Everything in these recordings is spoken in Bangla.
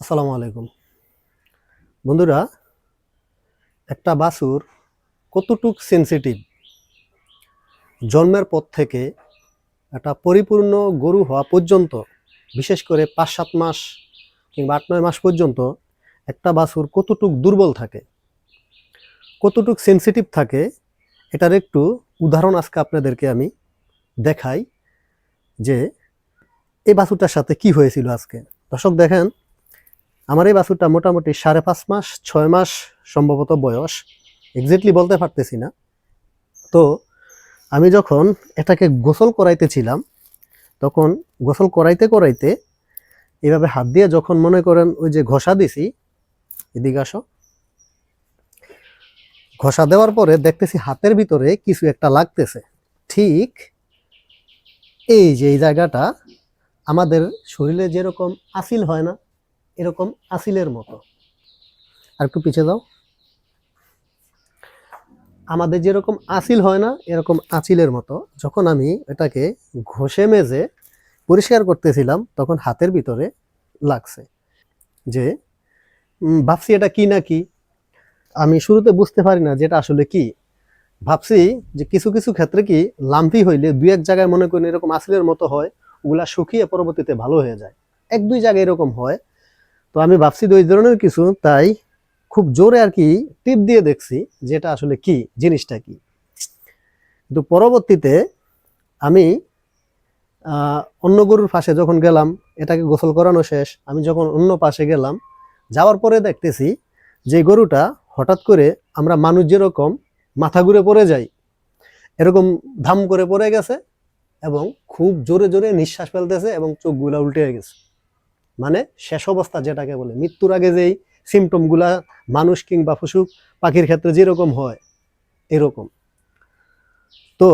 আসসালামু আলাইকুম। বন্ধুরা, একটা বাছুর কতটুক সেন্সিটিভ জন্মের পর থেকে একটা পরিপূর্ণ গরু হওয়া পর্যন্ত, বিশেষ করে পাঁচ, সাত মাস কিংবা আট, নয় মাস পর্যন্ত একটা বাছুর কতটুক দুর্বল থাকে, কতটুক সেন্সিটিভ থাকে, এটার একটু উদাহরণ আজকে আপনাদেরকে আমি দেখাই যে এই বাছুরটার সাথে কি হয়েছিল আজকে। দর্শক দেখেন আমার এই বাছুরটা মোটামুটি সাড়ে পাঁচ মাস, ছয় মাস সম্ভবত বয়স। এক্স্যাক্টলি বলতে পারতেছি না। তো আমি যখন এটাকে গোসল করাইতেছিলাম, তখন গোসল করাইতে করাইতে এভাবে হাত দিয়ে যখন মনে করেন ওই যে ঘষা দিছি, এদিকে আসো। ঘষা দেওয়ার পরে দেখতেছি হাতের ভিতরে কিছু একটা লাগতেছে। ঠিক এই যে এই জায়গাটা আমাদের শরীরে যেরকম আসিল হয় না এরকম আসিলের মতো। আর একটু পিছিয়ে দাও আমাদের যেরকম আসিল হয় না, এরকম আচিলের মতো। যখন আমি এটাকে ঘষে মেজে পরিষ্কার করতেছিলাম, তখন হাতের ভিতরে লাগছে যে ভাবছি এটা কি না কি? আমি শুরুতে বুঝতে পারি না যে এটা আসলে কি। ভাবছি যে কিছু কিছু ক্ষেত্রে কি লাম্পি হইলে দুই এক জায়গায় মনে করেন এরকম আসিলের মতো হয়, ওগুলা শুকিয়ে পরবর্তীতে ভালো হয়ে যায়। এক দুই জায়গায় এরকম হয় তো আমি ভাবছি ওই ধরনের কিছু, তাই খুব জোরে আর কি টিপ দিয়ে দেখছি যে এটা আসলে কি, জিনিসটা কি। কিন্তু পরবর্তীতে আমি অন্য গরুর পাশে যখন গেলাম, এটাকে গোসল করানো শেষ, আমি যখন অন্য পাশে গেলাম, যাওয়ার পরে দেখতেছি যে গরুটা হঠাৎ করে আমরা মানুষ যেরকম মাথা ঘুরে পড়ে যাই, এরকম ধাম করে পড়ে গেছে এবং খুব জোরে জোরে নিঃশ্বাস ফেলতেছে এবং চোখগুলা উল্টে গেছে। মানে শেষ অবস্থা যেটাকে বলে। মৃত্যুর আগে যেই সিমটমগুলা মানুষ কিংবা পশু পাখির ক্ষেত্রে যেরকম হয়, এরকম। তো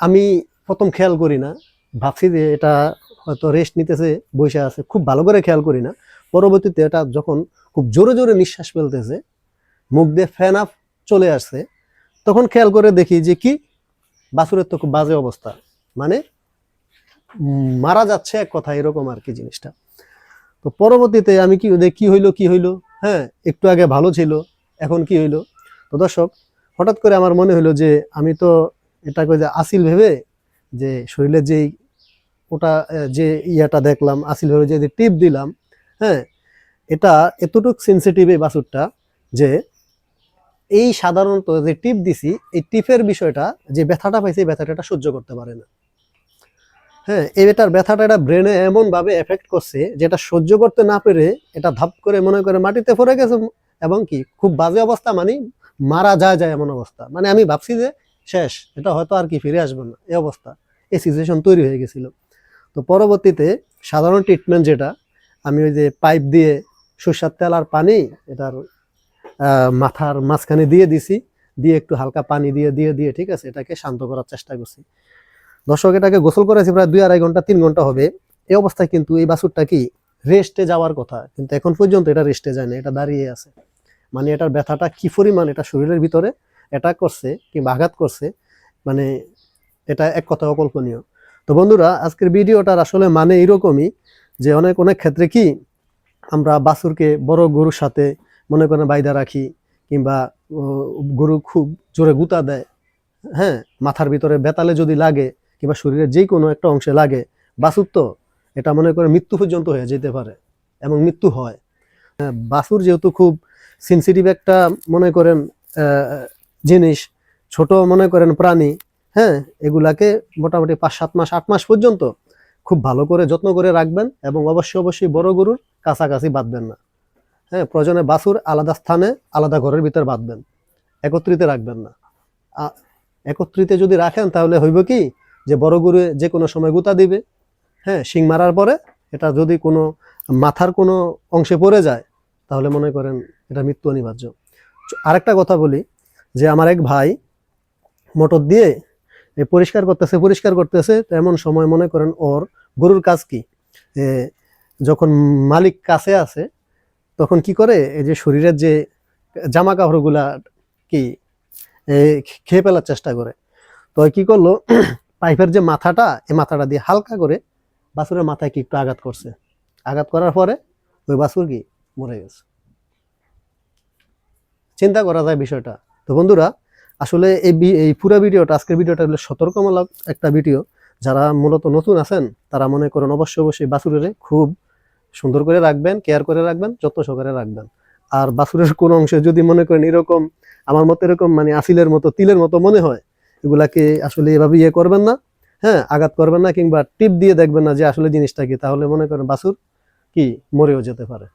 আমি প্রথম খেয়াল করি না, ভাবছি যে এটা হয়তো রেস্ট নিতেছে, বসে আছে, খুব ভালো করে খেয়াল করি না। পরবর্তীতে এটা যখন খুব জোরে জোরে নিঃশ্বাস ফেলতেছে, মুখ দিয়ে ফ্যান আপ চলে আসছে, তখন খেয়াল করে দেখি যে কি? বাছুরের তো খুব বাজে অবস্থা। মানে মারা যাচ্ছে এক কথা এরকম আর কি জিনিসটা। তো পরবর্তীতে আমি কি দেখ কি হইল কি হইল? হ্যাঁ একটু আগে ভালো ছিল, এখন কি হইল? তো দর্শক, হঠাৎ করে আমার মনে হইল যে আমি তো এটাকে যে আসিল ভেবে যে শরীরে যেই ওটা যে ইয়াটা দেখলাম, আসিল ভেবে যে টিপ দিলাম হ্যাঁ এটা এতটুক সেন্সিটিভ এই বাছুরটা যে এই সাধারণত যে টিপ দিছি, এই টিপের বিষয়টা, যে ব্যথাটা পাইছে, এই ব্যথাটা সহ্য করতে পারে না। হ্যাঁ এটার ব্যথাটা এটা ব্রেনে এমন ভাবে এফেক্ট করছে যেটা সহ্য করতে না পেরে এটা ধাপ করে মনে করে মাটিতে পড়ে গেছে এবং কি খুব বাজে অবস্থা মানে মারা যায় যায় এমন অবস্থা। মানে আমি ভাবছি যে শেষ, এটা হয়তো আর কি ফিরে আসবে না। এই অবস্থা, এই সিচুয়েশন তৈরি হয়ে গেছিল। তো পরবর্তীতে সাধারণ ট্রিটমেন্ট যেটা, আমি ওই যে পাইপ দিয়ে সরষার তেল আর পানি এটার মাথার মাঝখানে দিয়ে দিছি, দিয়ে একটু হালকা পানি দিয়ে দিয়ে দিয়ে, ঠিক আছে, এটাকে শান্ত করার চেষ্টা করছি। দর্শক, এটাকে গোসল করেছি প্রায় দুই আড়াই ঘণ্টা, তিন ঘণ্টা হবে। এই অবস্থায় কিন্তু এই বাছুরটা কি রেস্টে যাওয়ার কথা। কিন্তু এখন পর্যন্ত এটা রেস্টে যায় না এটা দাঁড়িয়ে আছে। মানে এটার ব্যথাটা কি পরিমাণ, এটা শরীরের ভিতরে অ্যাটাক করছে কিংবা আঘাত করছে মানে এটা এক কথা অকল্পনীয় তো বন্ধুরা, আজকের ভিডিওটার আসলে মানে এরকমই যে অনেক অনেক ক্ষেত্রে কি আমরা বাছুরকে বড় গরুর সাথে মনে করেন বাইদা রাখি কিংবা গরু খুব জোরে গুতা দেয়। হ্যাঁ মাথার ভিতরে বেতালে যদি লাগে কিংবা শরীরের যে কোনো একটা অংশে লাগে, বাছুর তো, এটা মনে করে মৃত্যু পর্যন্ত হয়ে যেতে পারে এবং মৃত্যু হয়। বাছুর যেহেতু খুব সেন্সিটিভ একটা মনে করেন জিনিস, ছোট মনে করেন প্রাণী হ্যাঁ এগুলাকে মোটামুটি পাঁচ, সাত মাস, আট মাস পর্যন্ত খুব ভালো করে যত্ন করে রাখবেন এবং অবশ্যই অবশ্যই বড় গরুর কাছাকাছি বাঁধবেন না। হ্যাঁ প্রয়োজনে বাছুর আলাদা স্থানে, আলাদা ঘরের ভিতর বাঁধবেন, একত্রিত রাখবেন না। একত্রিতে যদি রাখেন তাহলে হইব কি যে বড় গরু যে কোনো সময় গুতা দিবে হ্যাঁ শিং মারার পরে এটা যদি কোনো মাথার কোনো অংশে পড়ে যায়, তাহলে মনে করেন এটা মৃত্যু অনিবার্য। আরেকটা কথা বলি, যে আমার এক ভাই মোটর দিয়ে পরিষ্কার করতেছে পরিষ্কার করতেছে তো এমন সময় মনে করেন ওর গরুর কাজ কি? যখন মালিক কাছে আছে তখন কি করে? এই যে শরীরের যে জামা কাপড়গুলা কি খেয়ে ফেলার চেষ্টা করে। তো কি করল? পাইপের যে মাথাটা এই মাথাটা দিয়ে হালকা করে বাছুরের মাথায় কি একটু আঘাত করছে? আঘাত করার পরে ওই বাছুর কি মরে গেছে। চিন্তা করা যায় বিষয়টা। তো বন্ধুরা, আসলে এই এই পুরো ভিডিওটা, আজকের ভিডিওটা হলো সতর্কমূলক একটা ভিডিও। যারা মূলত নতুন আছেন, তারা মনে করেন অবশ্যই অবশ্যই বাছুরের খুব সুন্দর করে রাখবেন, কেয়ার করে রাখবেন, যত্ন সহকারে রাখবেন। আর বাছুরের কোন অংশে যদি মনে করেন এরকম, আমার মতো এরকম মানে আসিলের মতো, তিলের মতো মনে হয় এগুলাকে আসলে এভাবে ইয়ে করবেন না হ্যাঁ আঘাত করবেন না কিংবা টিপ দিয়ে দেখবেন না যে আসলে জিনিসটা কি, তাহলে মনে করেন বাসুর কি মরেও যেতে পারে।